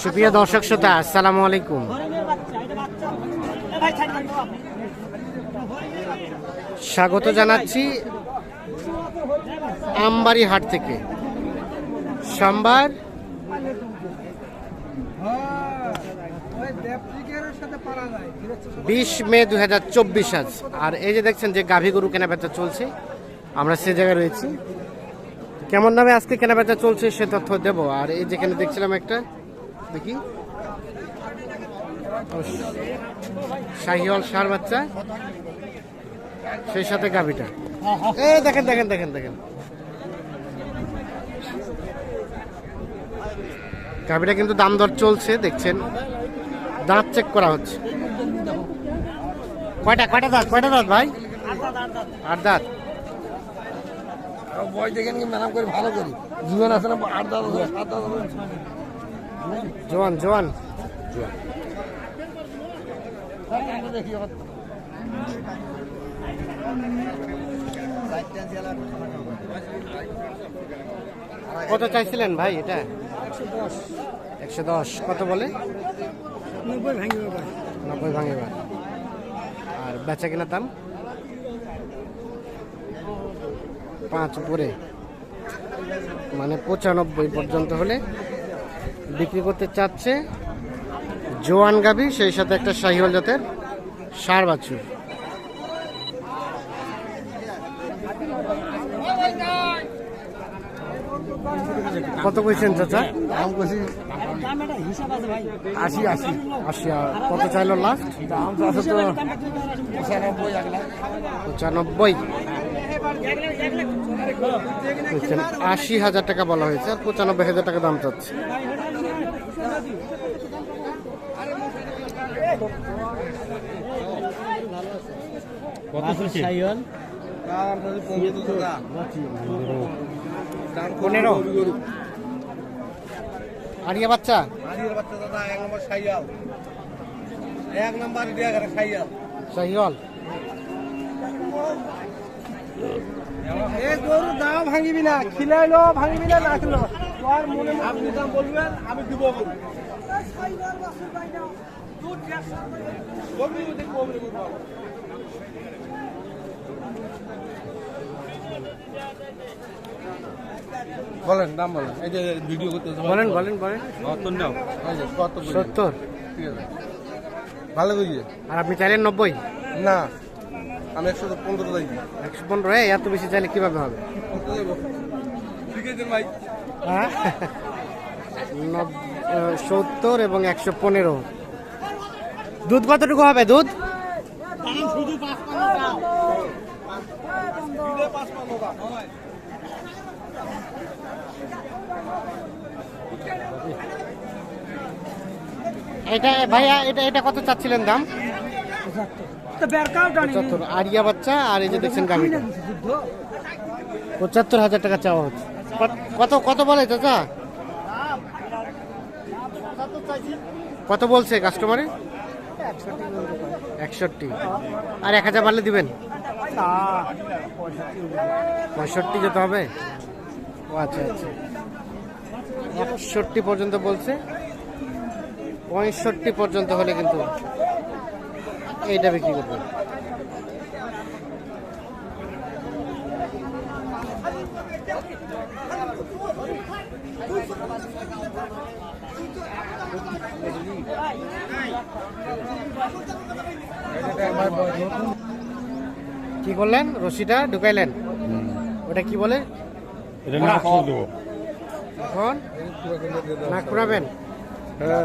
সুপ্রিয় দর্শক শ্রোতা, আসসালামু আলাইকুম। স্বাগত জানাচ্ছি আমবাড়ি হাট থেকে। সোমবার বিশ মে দু হাজার চব্বিশ আজ। আর এই যে দেখছেন যে গাভী গরু কেনা বেচা চলছে, আমরা সে জায়গায় রয়েছি। কেমন দামে আজকে কেনাবেচা চলছে সে তথ্য দেব। আর এই যেখানে দেখছিলাম একটা, দেখি। শাহিওয়াল সার বাচ্চা, সেই সাথে গাভিটা। এ দেখেন দেখেন দেখেন দেখেন। গাভিটা কিন্তু দাম দর চলছে, দেখছেন। দাঁত চেক করা হচ্ছে। কয়টা কয়টা দাঁত কয়টা দাঁত ভাই? আট দাঁত। বয়স দেখেন কি ম্যাডাম করে ভালো করি। জীবন আছে না আট দাদা সাত দাদা জোয়ান জোয়ান। দেখি কত চাইছিলেন ভাই এটা? একশো দশ। কত বলে? নব্বই ভাঙি ভাই নব্বই ভাঙে আর বেচা কিনা দাম? পাঁচ উপরে মানে পঁচানব্বই পর্যন্ত হলে বিক্রি করতে চাচ্ছে জোয়ান গাভি সেই সাথে একটা শাহিওয়াল জাতের সার বাছুর। কত কইছেন চাচা? দাম করছি আশি আশি। আশি কত চাইলো লাস্ট দাম তো আছে তো পঁচানব্বই পঁচানব্বই। আশি হাজার টাকা বলা হয়েছে আর পঁচানব্বই হাজার টাকা দাম চাচ্ছে। পনেরো। আরিয়া বাচ্চা? এক নম্বর দিয়া গেলে খাইয়াল শাহিওয়াল এ দাম ভাঙিবি না খিলাইলো ভাঙিবি না না তোর মনে আপনি দাম বলবেন আমি দিব বলেন দাম বলেন। এই যে ভিডিও করতে বলেন বলেন। বলেন নাও? সত্তর। ঠিক আছে। ভালো বুঝিয়ে আর আপনি চাইলেন নব্বই? না। আমি একশো পনেরো দিই। একশো পনেরো এত বেশি চাইলে কীভাবে হবে? হ্যাঁ? সত্তর এবং একশো পনেরো। দুধ কতটুকু হবে দুধ? এটা ভাইয়া এটা এটা কত চাচ্ছিলেন দাম? পঁচাত্তর। আরিয়া বাচ্চা আর এই যে দেখছেন গাভিটা পঁচাত্তর হাজার টাকা চাওয়া হচ্ছে। কত- কত কত বলে চাচা? কত বলছে কাস্টমারে একষট্টি। আর এক হাজার বাড়লে দিবেন? পঁয়ষট্টি যেতে হবে? ও আচ্ছা আচ্ছা। একষট্টি পর্যন্ত বলছে। পঁয়ষট্টি পর্যন্ত হলে কিন্তু এইটা বিক্রি করবে। কি করলেন রশিটা ঢুকাইলেন। ওটা কি বলে? এখন না কুড়াবেন হ্যাঁ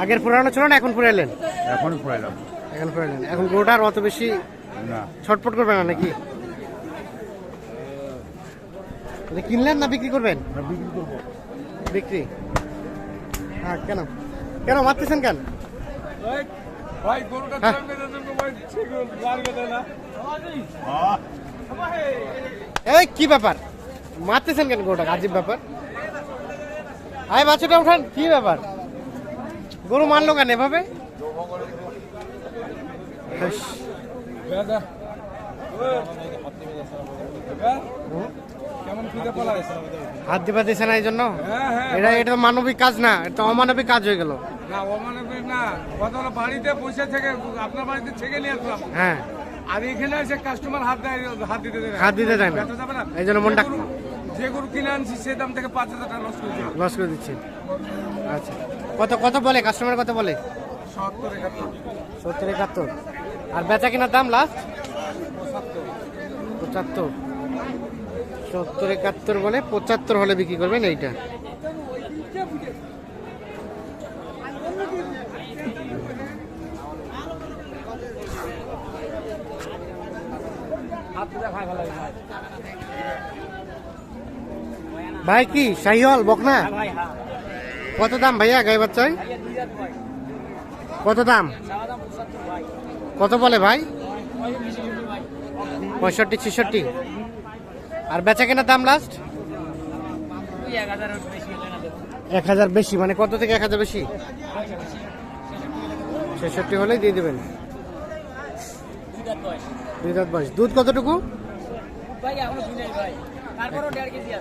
আগের পুরানো ছিল না এখন পুরাইলেন এখনই ফুরাইলাম। এখন পুরাইলেন এখন গরুটা আর অত বেশি না। ছটপট করবে না নাকি? কিনলেন না বিক্রি করবেন? বিক্রি করব। বিক্রি? হ্যাঁ কেন? কেন মারতেছেন কেন? হ্যাঁ। এই কি ব্যাপার? মারতেছেন কেন গোটা? আজীব ব্যাপার? আয় বাচ্চাটা উঠান কি ব্যাপার? গরু মারলো কেন এভাবে? হাত দিবা দিছে না এই জন্য? এটা এটা মানবিক কাজ না এটা অমানবিক কাজ হয়ে গেল। না অমানবিক না বাড়িতে বসে থেকে আপনার বাড়িতে থেকে নিয়ে আসলাম। হ্যাঁ। আর এখানে এসে কাস্টমার হাত দেয় হাত দিতে দেয় হাত দিতে দেয়। না। এই জন্য মনটা- যে গরু- কিনে আনছি সে দাম থেকে পাঁচ হাজার টাকা লস করে দিই লস করে দিচ্ছে। আচ্ছা। কত কত বলে? কাস্টমার কত বলে? সত্তর একাত্তর। সত্তর একাত্তর। আর বেচা কিনার দাম লাস্ট পঁচাত্তর। সত্তর একাত্তর বলে পঁচাত্তর হলে বিক্রি করবেন এইটা। ভাই কি শাহিওয়াল বকনা? কত দাম ভাইয়া গাই বাচ্চায়? কত দাম? কত বলে ভাই? পঁয়ষট্টি ছেষট্টি। আর বেচা কেনার দাম লাস্ট এক হাজার বেশি মানে কত থেকে এক হাজার বেশি? ছেষট্টি হলেই দিয়ে দেবেন। দুই দাঁত বয়স। দুধ কতটুকু?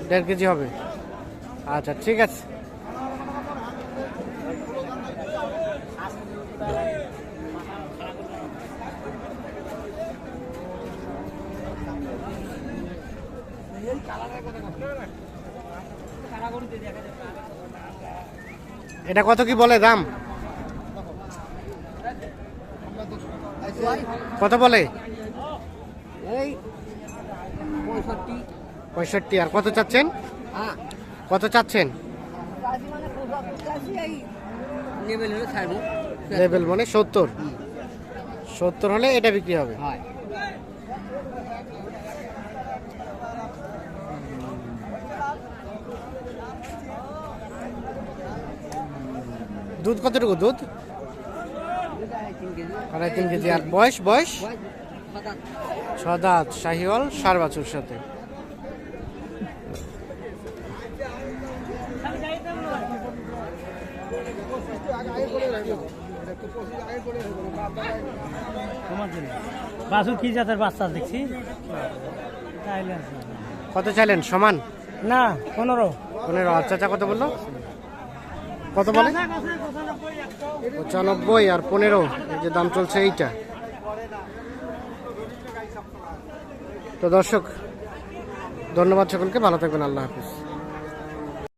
দেড় কেজি হবে। আচ্ছা ঠিক আছে। এটা কত কি বলে দাম? কত বলে? এই পঁয়ষট্টি। পঁয়ষট্টি আর কত চাচ্ছেন? হ্যাঁ। কত চাচ্ছেন? লেভেল মানে সত্তর। সত্তর হলে এটা বিক্রি হবে। দুধ কতটুকু দুধ? আড়াই তিন কেজি। আর বয়স বয়স। সদাত শাহিওয়াল সার বাছুর সাথে। বাসু কি জাতের বাচ্চা দেখছি? কত চাইলেন? সমান? না পনেরো। পনেরো। আচ্ছা চাচা কত বলল? কত বলে? পঁচানব্বই আর পনেরো। এই যে দাম চলছে এইটা। তো দর্শক ধন্যবাদ সকলকে। ভালো থাকবেন। আল্লাহ হাফিজ।